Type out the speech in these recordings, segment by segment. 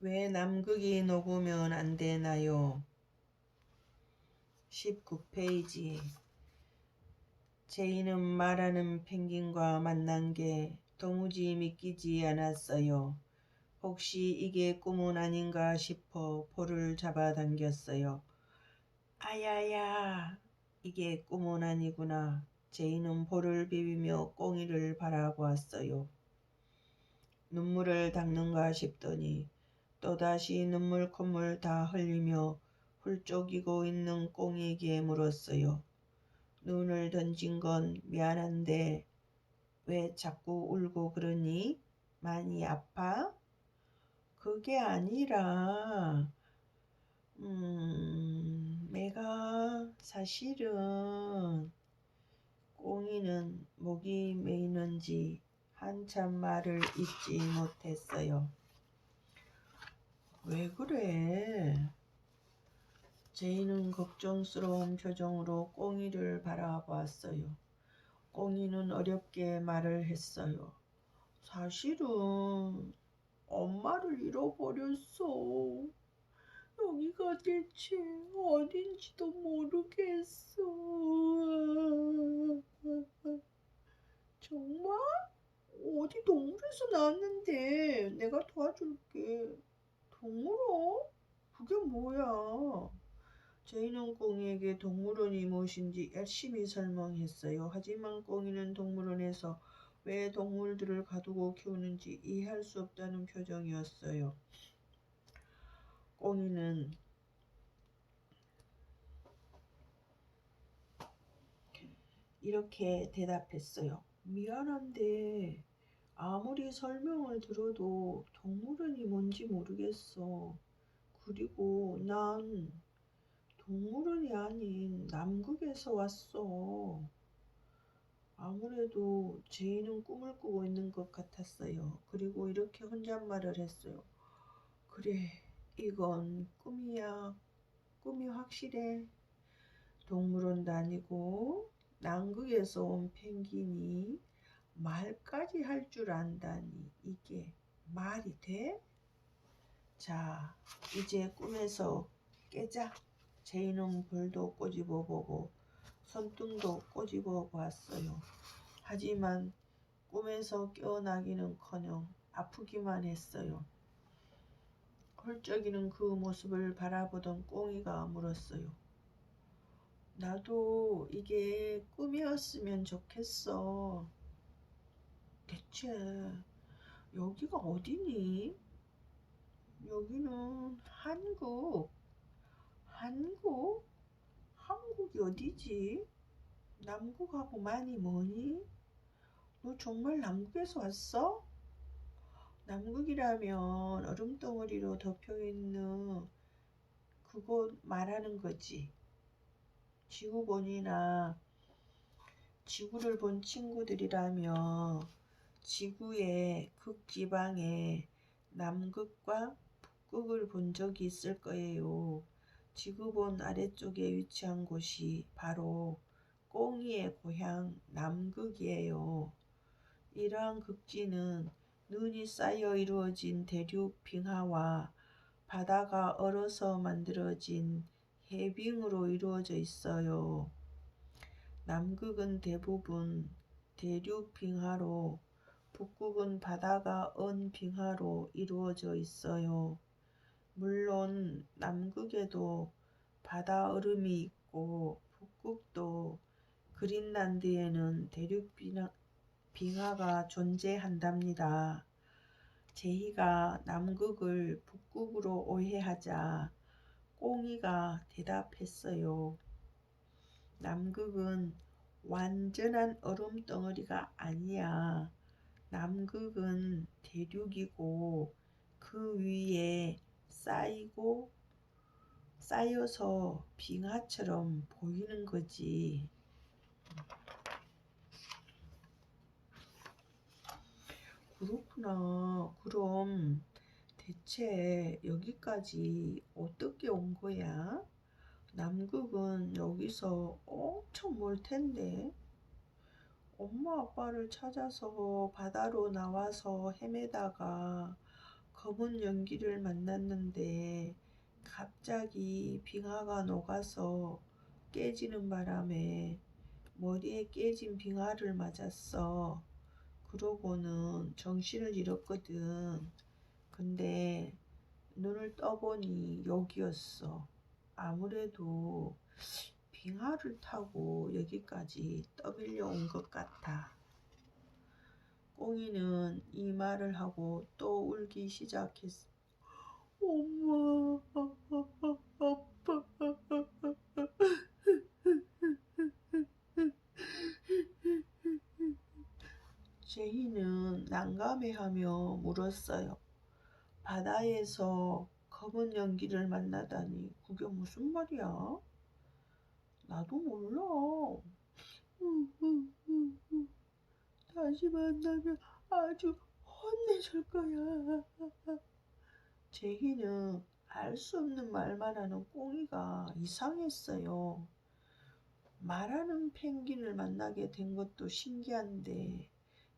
왜 남극이 녹으면 안 되나요? 19페이지 제이는 말하는 펭귄과 만난 게 도무지 믿기지 않았어요. 혹시 이게 꿈은 아닌가 싶어 볼을 잡아당겼어요. 아야야, 이게 꿈은 아니구나. 제이는 볼을 비비며 꽁이를 바라보았어요. 눈물을 닦는가 싶더니 또다시 눈물 콧물 다 흘리며 훌쩍이고 있는 꽁이에게 물었어요. 눈을 던진 건 미안한데 왜 자꾸 울고 그러니? 많이 아파? 그게 아니라 음, 내가 사실은 꽁이는 목이 메이는지 한참 말을 잇지 못했어요. 왜 그래? 제이는 걱정스러운 표정으로 꽁이를 바라보았어요. 꽁이는 어렵게 말을 했어요. 사실은 엄마를 잃어버렸어. 여기가 대체 어딘지도 모르겠어. 정말? 어디 동물에서 나왔는데 내가 도와줄게. 동물원? 그게 뭐야? 제이는 꽁이에게 동물원이 무엇인지 열심히 설명했어요. 하지만 꽁이는 동물원에서 왜 동물들을 가두고 키우는지 이해할 수 없다는 표정이었어요. 꽁이는 이렇게 대답했어요. 미안한데 아무리 설명을 들어도 동물원이 뭔지 모르겠어. 그리고 난 동물원이 아닌 남극에서 왔어. 아무래도 제이는 꿈을 꾸고 있는 것 같았어요. 그리고 이렇게 혼잣말을 했어요. 그래, 이건 꿈이야. 꿈이 확실해. 동물원 다니고 남극에서 온 펭귄이 말까지 할 줄 안다니 이게 말이 돼? 자, 이제 꿈에서 깨자. 제이는 볼도 꼬집어 보고 손등도 꼬집어 보았어요. 하지만 꿈에서 깨어나기는커녕 아프기만 했어요. 헐쩍이는 그 모습을 바라보던 꽁이가 물었어요. 나도 이게 꿈이었으면 좋겠어. 대체 여기가 어디니? 여기는 한국. 한국? 한국이 어디지? 남국하고 많이 머니? 너 정말 남국에서 왔어? 남극이라면 얼음덩어리로 덮여있는 그곳 말하는 거지. 지구본이나 지구를 본 친구들이라면 지구의 극지방에 남극과 북극을 본 적이 있을 거예요. 지구본 아래쪽에 위치한 곳이 바로 꽁이의 고향 남극이에요. 이러한 극지는 눈이 쌓여 이루어진 대륙 빙하와 바다가 얼어서 만들어진 해빙으로 이루어져 있어요. 남극은 대부분 대륙 빙하로 북극은 바다가 언 빙하로 이루어져 있어요. 물론 남극에도 바다 얼음이 있고 북극도 그린란드에는 대륙 빙하, 빙하가 존재한답니다. 제희가 남극을 북극으로 오해하자 꽁이가 대답했어요. 남극은 완전한 얼음 덩어리가 아니야. 남극은 대륙이고 그 위에 쌓이고 쌓여서 빙하처럼 보이는 거지. 그렇구나. 그럼 대체 여기까지 어떻게 온 거야? 남극은 여기서 엄청 멀 텐데. 엄마 아빠를 찾아서 바다로 나와서 헤매다가 검은 연기를 만났는데 갑자기 빙하가 녹아서 깨지는 바람에 머리에 깨진 빙하를 맞았어. 그러고는 정신을 잃었거든. 근데 눈을 떠보니 여기였어. 아무래도 빙하를 타고 여기까지 떠밀려 온 것 같아. 꽁이는 이 말을 하고 또 울기 시작했어. 엄마, 아빠. 제이는 난감해하며 물었어요. 바다에서 검은 연기를 만나다니 그게 무슨 말이야? 나도 몰라. 다시 만나면 아주 혼내줄 거야. 제희는 알 수 없는 말만 하는 꽁이가 이상했어요. 말하는 펭귄을 만나게 된 것도 신기한데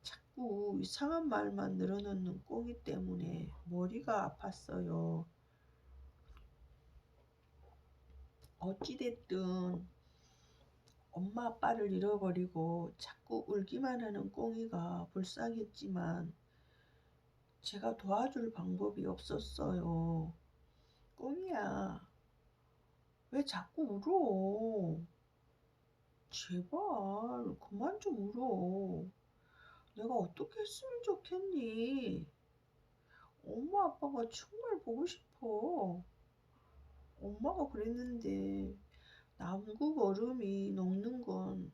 자꾸 이상한 말만 늘어놓는 꽁이 때문에 머리가 아팠어요. 어찌됐든 엄마 아빠를 잃어버리고 자꾸 울기만 하는 꽁이가 불쌍했지만 제가 도와줄 방법이 없었어요. 꽁이야, 왜 자꾸 울어? 제발 그만 좀 울어. 내가 어떻게 했으면 좋겠니? 엄마 아빠가 정말 보고 싶어. 엄마가 그랬는데 남극 얼음이 녹는 건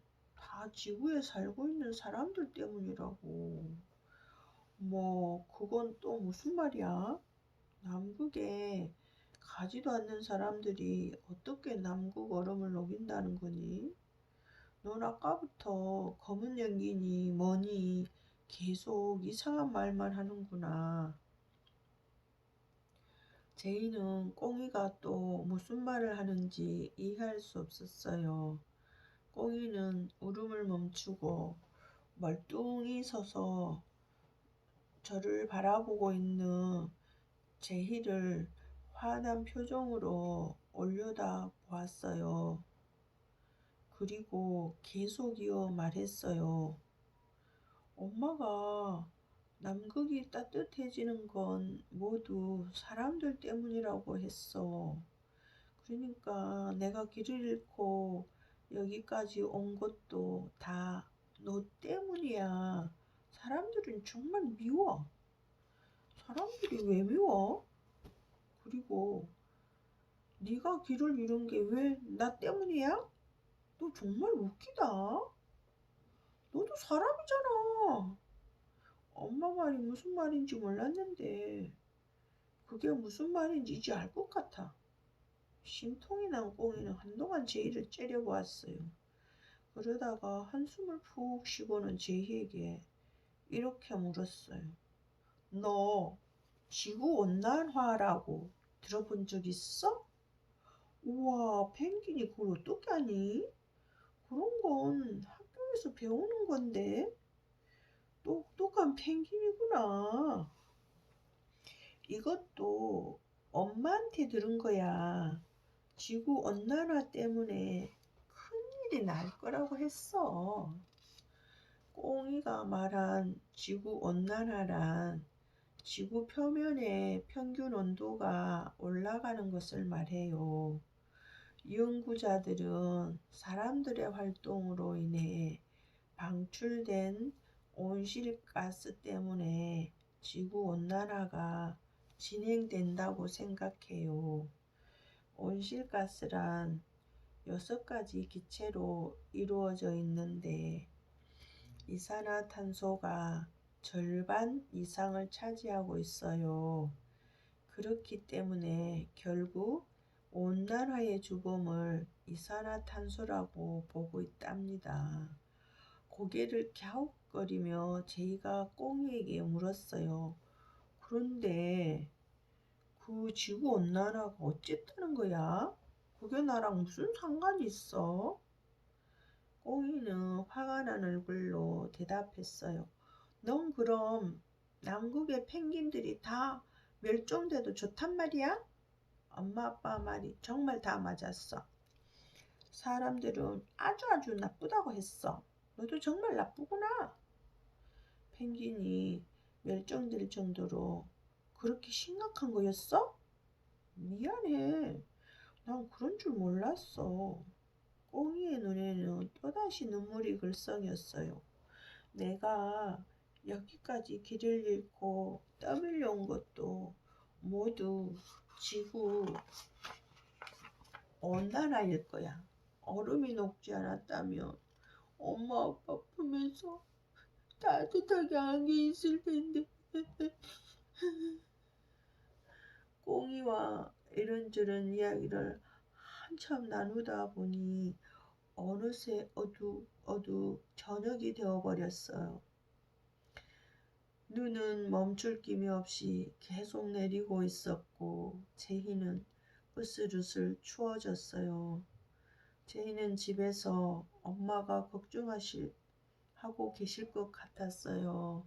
다 지구에 살고 있는 사람들 때문이라고. 뭐 그건 또 무슨 말이야? 남극에 가지도 않는 사람들이 어떻게 남극 얼음을 녹인다는 거니? 넌 아까부터 검은 연기니 뭐니 계속 이상한 말만 하는구나. 제이는 꽁이가 또 무슨 말을 하는지 이해할 수 없었어요. 꽁이는 울음을 멈추고 멀뚱히 서서 저를 바라보고 있는 제희를 화난 표정으로 올려다 보았어요. 그리고 계속 이어 말했어요. 엄마가 남극이 따뜻해지는 건 모두 사람들 때문이라고 했어. 그러니까 내가 길을 잃고 여기까지 온 것도 다 너 때문이야. 사람들은 정말 미워. 사람들이 왜 미워? 그리고 네가 길을 잃은 게 왜 나 때문이야? 너 정말 웃기다. 너도 사람이잖아. 엄마 말이 무슨 말인지 몰랐는데 그게 무슨 말인지 이제 알 것 같아. 심통이 난 꽁이는 한동안 제이를 째려보았어요. 그러다가 한숨을 푹 쉬고는 제이에게 이렇게 물었어요. 너 지구 온난화라고 들어본 적 있어? 우와, 펭귄이 그걸 어떻게 하니? 그런 건 학교에서 배우는 건데. 똑똑한 펭귄이구나. 이것도 엄마한테 들은 거야. 지구 온난화 때문에 큰일이 날 거라고 했어. 꽁이가 말한 지구 온난화란 지구 표면의 평균 온도가 올라가는 것을 말해요. 연구자들은 사람들의 활동으로 인해 방출된 온실가스 때문에 지구 온난화가 진행된다고 생각해요. 온실가스란 여섯 가지 기체로 이루어져 있는데 이산화탄소가 절반 이상을 차지하고 있어요. 그렇기 때문에 결국 온난화의 주범을 이산화탄소라고 보고 있답니다. 고개를 갸 웃거리며 제이가 꽁이에게 물었어요. 그런데 그 지구 온난화가 어쨌다는 거야? 그게 나랑 무슨 상관이 있어? 꽁이는 화가 난 얼굴로 대답했어요. 넌 그럼 남극의 펭귄들이 다 멸종돼도 좋단 말이야? 엄마 아빠 말이 정말 다 맞았어. 사람들은 아주 아주 나쁘다고 했어. 너도 정말 나쁘구나. 펭귄이 멸종될 정도로 그렇게 심각한 거였어? 미안해. 난 그런 줄 몰랐어. 꽁이의 눈에는 또다시 눈물이 글썽였어요. 내가 여기까지 길을 잃고 떠밀려 온 것도 모두 지구 온난화일 거야. 얼음이 녹지 않았다면 엄마 아빠 품에서 따뜻하게 안겨 있을 텐데. 꽁이와 이런저런 이야기를 한참 나누다 보니 어느새 어둑 어둑 저녁이 되어버렸어요. 눈은 멈출 김이 없이 계속 내리고 있었고 제희는 으슬으슬 추워졌어요. 제희는 집에서 엄마가 걱정하실 하고 계실 것 같았어요.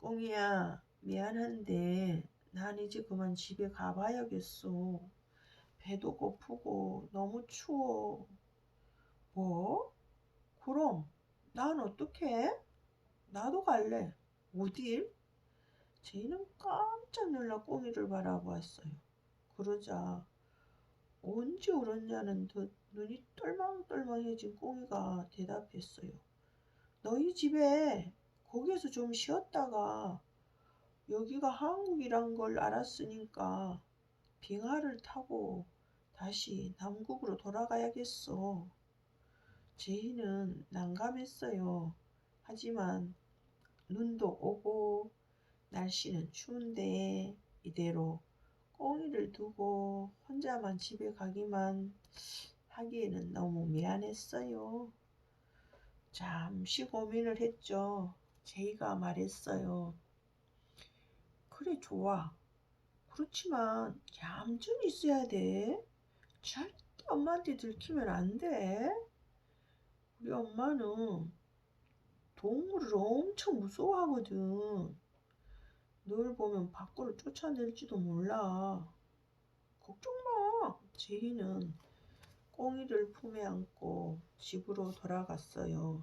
꽁이야 미안한데 난 이제 그만 집에 가봐야겠어. 배도 고프고 너무 추워. 뭐? 그럼 난 어떡해? 나도 갈래. 어딜? 제이는 깜짝 놀라 꽁이를 바라보았어요. 그러자 언제 울었냐는 듯 눈이 똘망똘망해진 꽁이가 대답했어요. 너희 집에 거기에서 좀 쉬었다가 여기가 한국이란 걸 알았으니까 빙하를 타고 다시 남국으로 돌아가야겠어. 제이는 난감했어요. 하지만 눈도 오고 날씨는 추운데 이대로 꽁이를 두고 혼자만 집에 가기만 하기에는 너무 미안했어요. 잠시 고민을 했죠. 제이가 말했어요. 그래 좋아. 그렇지만 얌전히 있어야 돼. 절대 엄마한테 들키면 안 돼. 우리 엄마는 동물을 엄청 무서워하거든. 널 보면 밖으로 쫓아낼지도 몰라. 걱정 마. 제이는 꽁이를 품에 안고 집으로 돌아갔어요.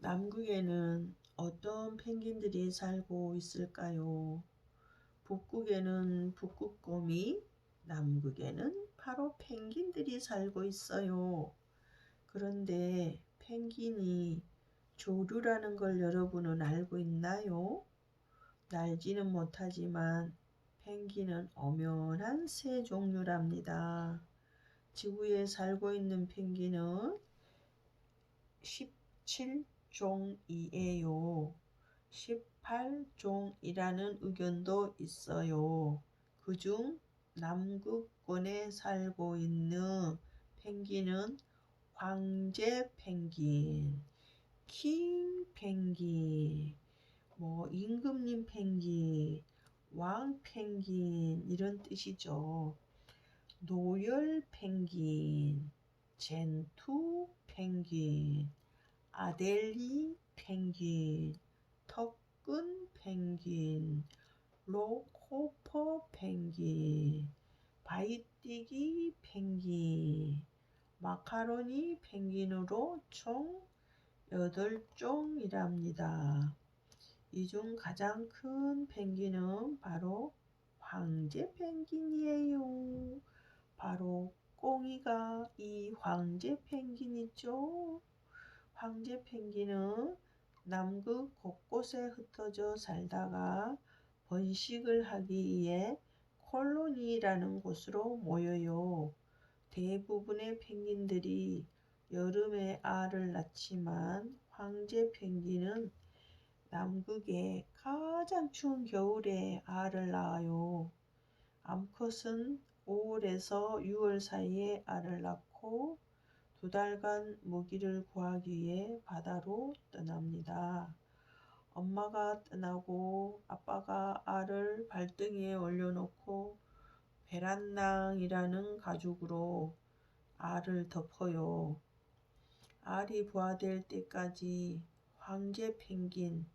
남극에는 어떤 펭귄들이 살고 있을까요? 북극에는 북극곰이, 남극에는 바로 펭귄들이 살고 있어요. 그런데 펭귄이 조류라는 걸 여러분은 알고 있나요? 날지는 못하지만 펭귄은 엄연한 새 종류랍니다. 지구에 살고 있는 펭귄은 17종이에요. 18종이라는 의견도 있어요. 그중 남극권에 살고 있는 펭귄은 황제 펭귄, 킹 펭귄, 뭐 임금님 펭귄, 왕 펭귄 이런 뜻이죠. 노열 펭귄, 젠투 펭귄, 아델리 펭귄, 턱근 펭귄, 로코퍼 펭귄, 바이띠기 펭귄, 마카로니 펭귄으로 총 8종이랍니다. 이 중 가장 큰 펭귄은 바로 황제 펭귄이에요. 바로 꽁이가 이 황제 펭귄이죠. 황제 펭귄은 남극 곳곳에 흩어져 살다가 번식을 하기 위해 콜로니라는 곳으로 모여요. 대부분의 펭귄들이 여름에 알을 낳지만 황제 펭귄은 남극의 가장 추운 겨울에 알을 낳아요. 암컷은 5월에서 6월 사이에 알을 낳고 두 달간 먹이를 구하기 위해 바다로 떠납니다. 엄마가 떠나고 아빠가 알을 발등에 올려놓고 베란낭이라는 가죽으로 알을 덮어요. 알이 부화될 때까지 황제 펭귄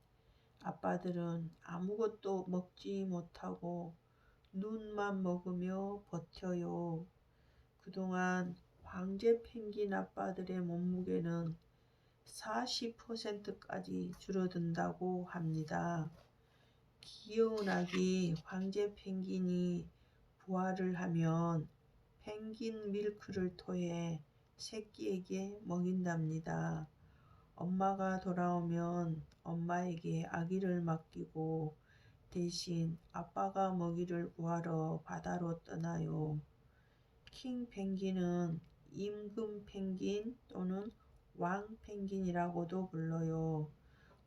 아빠들은 아무것도 먹지 못하고 눈만 먹으며 버텨요. 그동안 황제 펭귄 아빠들의 몸무게는 40%까지 줄어든다고 합니다. 귀여운 아기 황제 펭귄이 부화를 하면 펭귄 밀크를 토해 새끼에게 먹인답니다. 엄마가 돌아오면 엄마에게 아기를 맡기고 대신 아빠가 먹이를 구하러 바다로 떠나요. 킹 펭귄은 임금 펭귄 또는 왕 펭귄이라고도 불러요.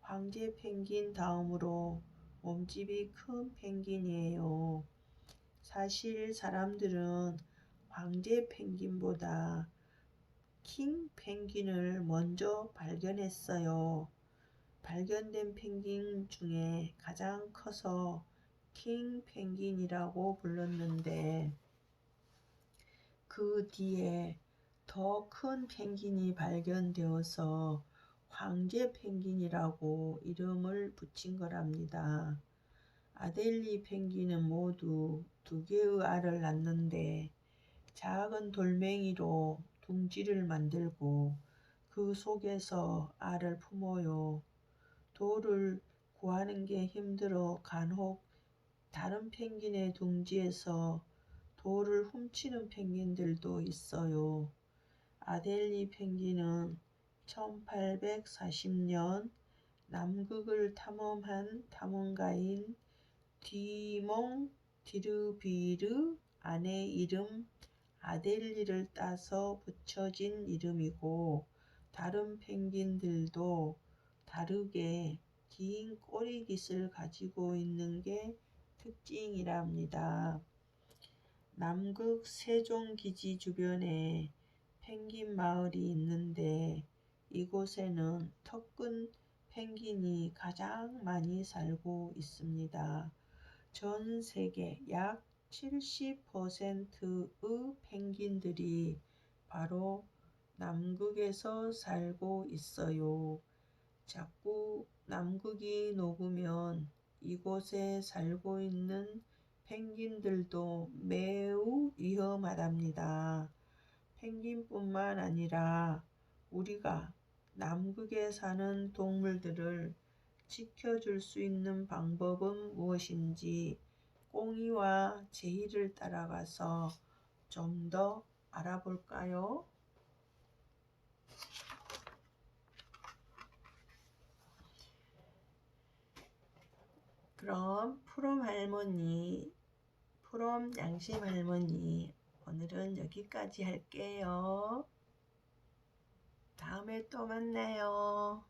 황제 펭귄 다음으로 몸집이 큰 펭귄이에요. 사실 사람들은 황제 펭귄보다 킹 펭귄을 먼저 발견했어요. 발견된 펭귄 중에 가장 커서 킹 펭귄이라고 불렀는데 그 뒤에 더 큰 펭귄이 발견되어서 황제 펭귄이라고 이름을 붙인 거랍니다. 아델리 펭귄은 모두 두 개의 알을 낳는데 작은 돌멩이로 둥지를 만들고 그 속에서 알을 품어요. 돌을 구하는 게 힘들어 간혹 다른 펭귄의 둥지에서 돌을 훔치는 펭귄들도 있어요. 아델리 펭귄은 1840년 남극을 탐험한 탐험가인 디몽 디르비르 아내 이름 아델리를 따서 붙여진 이름이고 다른 펭귄들도 다르게 긴 꼬리깃을 가지고 있는 게 특징이랍니다. 남극 세종기지 주변에 펭귄 마을이 있는데 이곳에는 턱근 펭귄이 가장 많이 살고 있습니다. 전 세계 약 70%의 펭귄들이 바로 남극에서 살고 있어요. 자꾸 남극이 녹으면 이곳에 살고 있는 펭귄들도 매우 위험하답니다. 펭귄뿐만 아니라 우리가 남극에 사는 동물들을 지켜줄 수 있는 방법은 무엇인지 꽁이와 제이를 따라가서 좀 더 알아볼까요? 그럼 푸롬 할머니, 푸롬 양심 할머니, 오늘은 여기까지 할게요. 다음에 또 만나요.